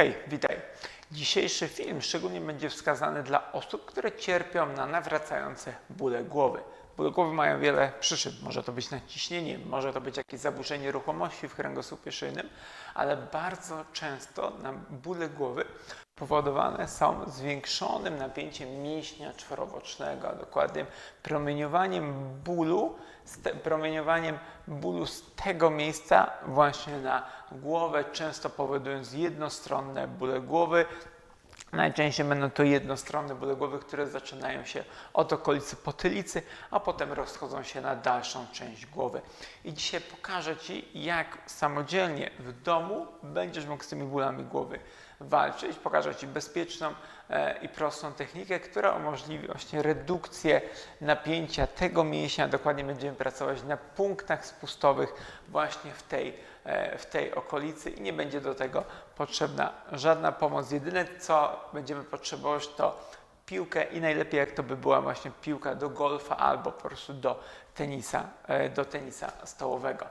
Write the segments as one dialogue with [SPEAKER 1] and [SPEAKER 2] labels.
[SPEAKER 1] Hej, witaj. Dzisiejszy film szczególnie będzie wskazany dla osób, które cierpią na nawracające bóle głowy. Bóle głowy mają wiele przyczyn. Może to być nadciśnienie, może to być jakieś zaburzenie ruchomości w kręgosłupie szyjnym, ale bardzo często na bóle głowy powodowane są zwiększonym napięciem mięśnia czworobocznego, a dokładnie promieniowaniem bólu, te, promieniowaniem bólu z tego miejsca właśnie na głowę, często powodując jednostronne bóle głowy. Najczęściej będą to jednostronne bóle głowy, które zaczynają się od okolicy potylicy, a potem rozchodzą się na dalszą część głowy. I dzisiaj pokażę Ci, jak samodzielnie w domu będziesz mógł z tymi bólami głowy walczyć. Pokażę Ci bezpieczną e, i prostą technikę, która umożliwi właśnie redukcję napięcia tego mięśnia. Dokładnie będziemy pracować na punktach spustowych właśnie w tej, e, w tej okolicy i nie będzie do tego potrzebna żadna pomoc. Jedyne co będziemy potrzebować to piłkę i najlepiej jak to by była właśnie piłka do golfa albo po prostu do tenisa, e, do tenisa stołowego.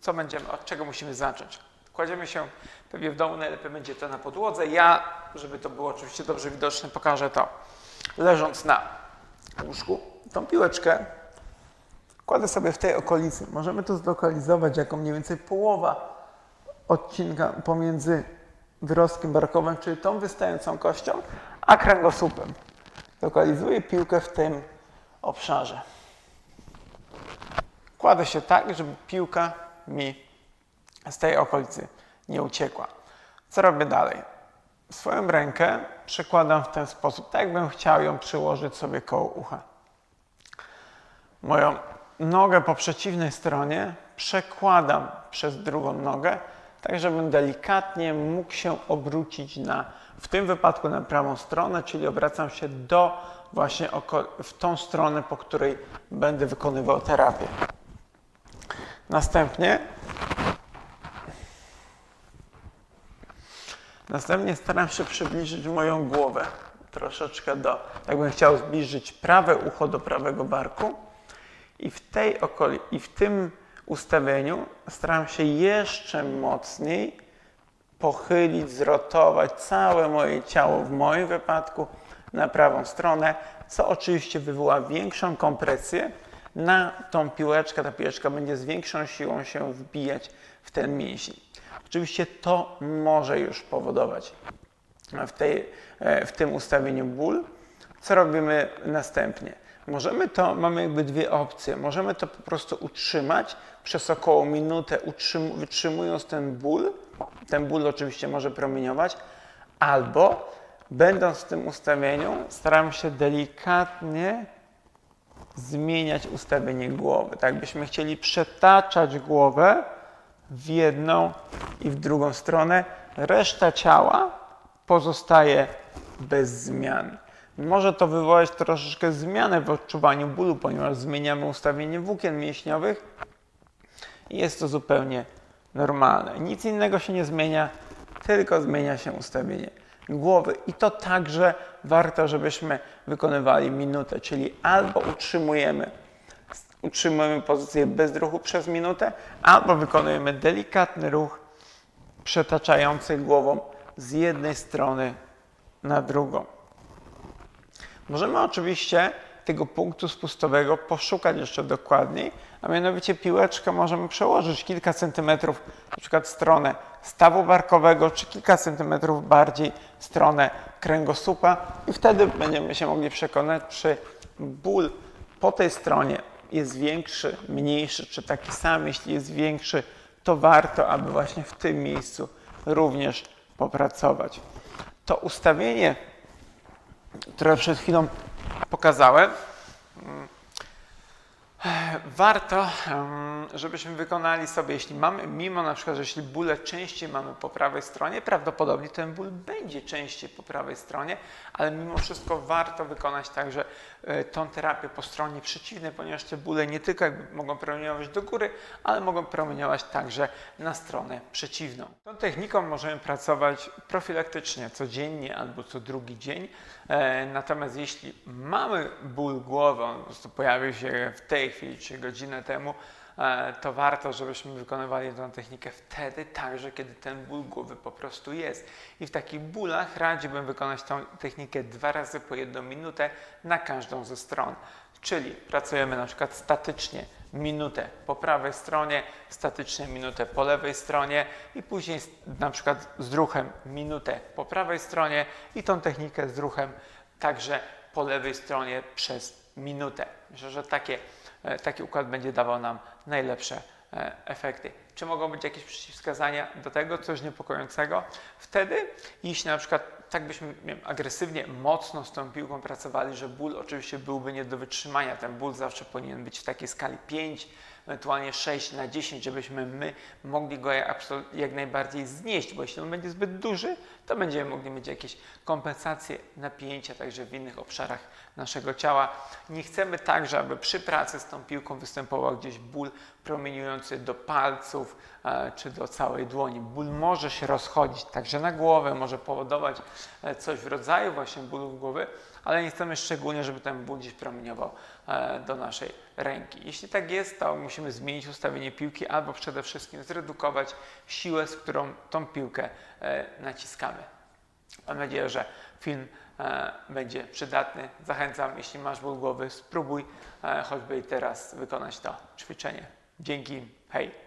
[SPEAKER 1] Co będziemy, od czego musimy zacząć? Kładziemy się pewnie w domu, najlepiej będzie to na podłodze. Ja, żeby to było oczywiście dobrze widoczne, pokażę to leżąc na łóżku. Tą piłeczkę kładę sobie w tej okolicy. Możemy to zlokalizować jako mniej więcej połowa odcinka pomiędzy wyrostkiem barkowym, czyli tą wystającą kością, a kręgosłupem. Lokalizuję piłkę w tym obszarze. Kładę się tak, żeby piłka mi z tej okolicy nie uciekła. Co robię dalej? Swoją rękę przekładam w ten sposób, tak jakbym chciał ją przyłożyć sobie koło ucha. Moją nogę po przeciwnej stronie przekładam przez drugą nogę, tak żebym delikatnie mógł się obrócić na, w tym wypadku na prawą stronę, czyli obracam się do właśnie w tą stronę, po której będę wykonywał terapię. Następnie Następnie staram się przybliżyć moją głowę troszeczkę do, jakbym chciał zbliżyć prawe ucho do prawego barku i w tej okoli, i w tym ustawieniu staram się jeszcze mocniej pochylić, zrotować całe moje ciało w moim wypadku na prawą stronę, co oczywiście wywoła większą kompresję na tą piłeczkę. Ta piłeczka będzie z większą siłą się wbijać w ten mięsień. Oczywiście to może już powodować w, tej, w tym ustawieniu ból. Co robimy następnie? Możemy to, mamy jakby dwie opcje. Możemy to po prostu utrzymać przez około minutę, utrzym, wytrzymując ten ból. Ten ból oczywiście może promieniować, albo będąc w tym ustawieniu, staramy się delikatnie zmieniać ustawienie głowy. Tak byśmy chcieli przetaczać głowę w jedną i w drugą stronę. Reszta ciała pozostaje bez zmian. Może to wywołać troszeczkę zmianę w odczuwaniu bólu, ponieważ zmieniamy ustawienie włókien mięśniowych i jest to zupełnie normalne. Nic innego się nie zmienia, tylko zmienia się ustawienie głowy. I to także warto, żebyśmy wykonywali minutę, czyli albo utrzymujemy utrzymujemy pozycję bez ruchu przez minutę, albo wykonujemy delikatny ruch przetaczający głową z jednej strony na drugą. Możemy oczywiście tego punktu spustowego poszukać jeszcze dokładniej, a mianowicie piłeczkę możemy przełożyć kilka centymetrów, na przykład stronę stawu barkowego, czy kilka centymetrów bardziej stronę kręgosłupa i wtedy będziemy się mogli przekonać, czy ból po tej stronie jest większy, mniejszy, czy taki sam, jeśli jest większy, to warto, aby właśnie w tym miejscu również popracować. To ustawienie, które przed chwilą pokazałem, warto, żebyśmy wykonali sobie, jeśli mamy, mimo na przykład, że jeśli bóle częściej mamy po prawej stronie, prawdopodobnie ten ból będzie częściej po prawej stronie, ale mimo wszystko warto wykonać także e, tą terapię po stronie przeciwnej, ponieważ te bóle nie tylko mogą promieniować do góry, ale mogą promieniować także na stronę przeciwną. Tą techniką możemy pracować profilaktycznie, codziennie albo co drugi dzień, e, natomiast jeśli mamy ból głowy, on po prostu pojawił się w tej chwili, czy godzinę temu, e, to warto, żebyśmy wykonywali tę technikę wtedy także, kiedy ten ból głowy po prostu jest. I w takich bólach radziłbym wykonać tą technikę dwa razy po jedną minutę na każdą ze stron. Czyli pracujemy na przykład statycznie minutę po prawej stronie, statycznie minutę po lewej stronie i później na przykład z ruchem minutę po prawej stronie i tą technikę z ruchem także po lewej stronie przez minutę. Myślę, że takie, taki układ będzie dawał nam najlepsze e, efekty. Czy mogą być jakieś przeciwwskazania do tego, coś niepokojącego? Wtedy, jeśli na przykład tak byśmy wiem, agresywnie, mocno z tą piłką pracowali, że ból oczywiście byłby nie do wytrzymania. Ten ból zawsze powinien być w takiej skali 5, ewentualnie 6 na 10, żebyśmy my mogli go jak, najbardziej znieść, bo jeśli on będzie zbyt duży, to będziemy mogli mieć jakieś kompensacje napięcia także w innych obszarach naszego ciała. Nie chcemy także, aby przy pracy z tą piłką występował gdzieś ból promieniujący do palców e, czy do całej dłoni. Ból może się rozchodzić także na głowę, może powodować e, coś w rodzaju właśnie bólów głowy, ale nie chcemy szczególnie, żeby ten ból gdzieś promieniował e, do naszej ręki. Jeśli tak jest, to musimy zmienić ustawienie piłki albo przede wszystkim zredukować siłę, z którą tą piłkę e, naciskamy. Mam nadzieję, że film e, będzie przydatny. Zachęcam, jeśli masz ból głowy, spróbuj e, choćby teraz wykonać to ćwiczenie. Dzięki, hej!